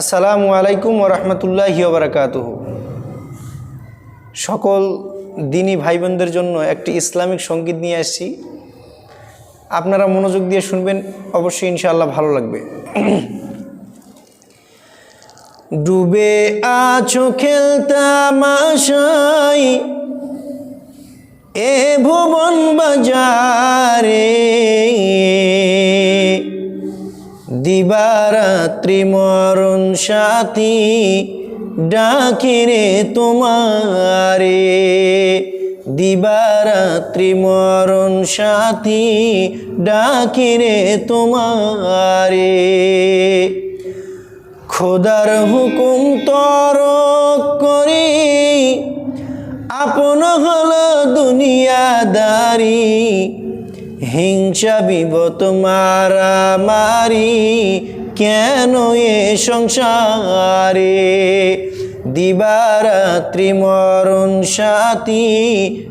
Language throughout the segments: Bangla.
আসসালামু আলাইকুম ওরহমতুল্লাহি ওবরাকাত সকল দিনী ভাই বোনদের জন্য একটি ইসলামিক সংগীত নিয়ে আসছি। আপনারা মনোযোগ দিয়ে শুনবেন, অবশ্যই ইনশাআল্লাহ ভালো লাগবে। ডুবে আছো খেলতাম আশাই এ ভুবন বাজারে দিবারাত্রি মরণ সাথী ডাকিরে তোমারে। দিবারাত্রি মরণ সাথী ডাকিরে তোমারে। খোদার হুকুম তরক করি, আপন হল দুনিয়াদারি। হিংসা বিবত মারামারি কেন এ সংসারে? দিবারাত্রি মরণ সাথী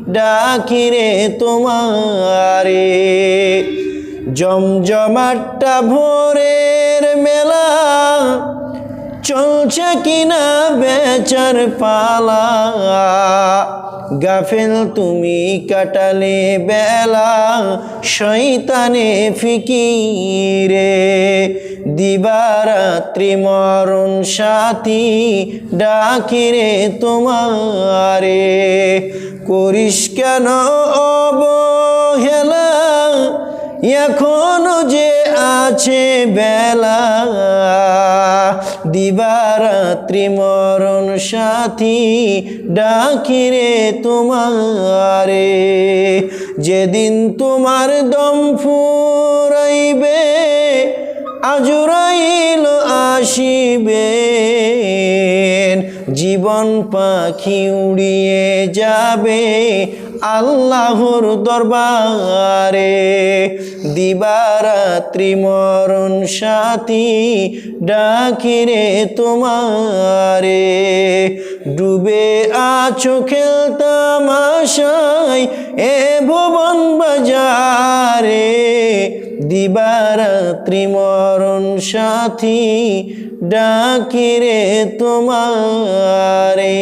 ডাকিরে তোমারে। জমজমাট্টা মেলা কিনা বেচার পালা গাফেল তুমি কাটালে বেলা শৈতানে ফিকিরে দিবারাত্রি মরণ সাথী ডাকিরে তোমারে করিস কেন অবহেলা এখনও যে আছে বেলা। দিবারাত্রি মরণ সাথী ডাকিরে তোমারে। যেদিন তোমার দম ফুরাইবে আজুরাইল আসিবে। জীবন পাখি উড়িয়ে যাবে আল্লাহর দরবারে দিবারাত্রি মরণ সাথী ডাকিরে তোমারে। ডুবে আছো খেলতাম আশায় এ ভুবন বাজারে। দিবারাত্রি মরণ সাথী ডাকিরে তোমারে।